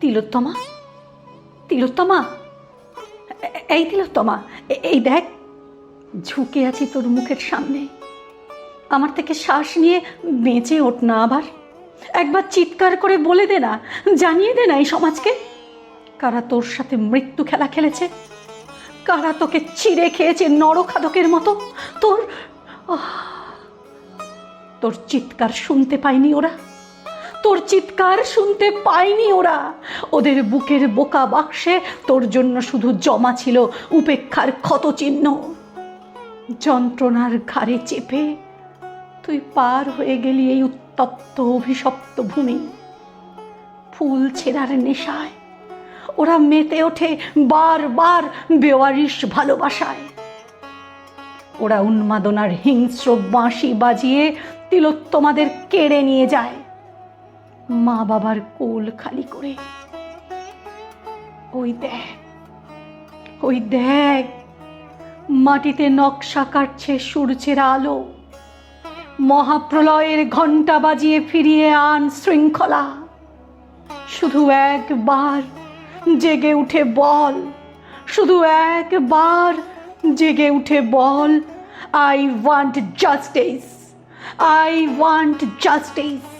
তিলোত্তমা? তিলোত্তমা? এই তিলোত্তমা, এই দেখ, ঝুঁকে আছি তোর মুখের সামনে। আমার থেকে শ্বাস নিয়ে বেঁচে ওঠ না আবার। একবার চিৎকার করে বলে দে না, জানিয়ে দে না এই সমাজকে। কারা তোর সাথে মৃত্যু খেলা খেলেছে? কারা তোকে চিড়ে খেয়েছে নরখাদকের মতো? তোর তোর চিৎকার শুনতে পায়নি ওরা? তোর চিৎকার শুনতে পায়নি ওরা। ওদের বুকের বোকা বাক্সে তোর জন্য শুধু জমা ছিল উপেক্ষার ক্ষত চিহ্ন যন্ত্রণার ঘাড়ে চেপে তুই পার হয়ে গেলি এই উত্তপ্ত অভিশপ্ত ভূমি। ফুল ছেঁড়ার নেশায় ওরা মেতে ওঠে বারবার বেওয়ারিশ ভালোবাসায়। ওরা উন্মাদনার হিংস্র বাঁশি বাজিয়ে তিলোত্তমাদের কেড়ে নিয়ে যায়। মা বাবার কোল খালি করে। ওই দেখ ওই দেখ, মাটিতে নকশা কাটছে সূর্যের আলো। মহাপ্রলয়ের ঘণ্টা বাজিয়ে ফিরিয়ে আন শৃঙ্খলা। শুধু একবার জেগে উঠে বল, শুধু একবার জেগে উঠে বল I want justice I want justice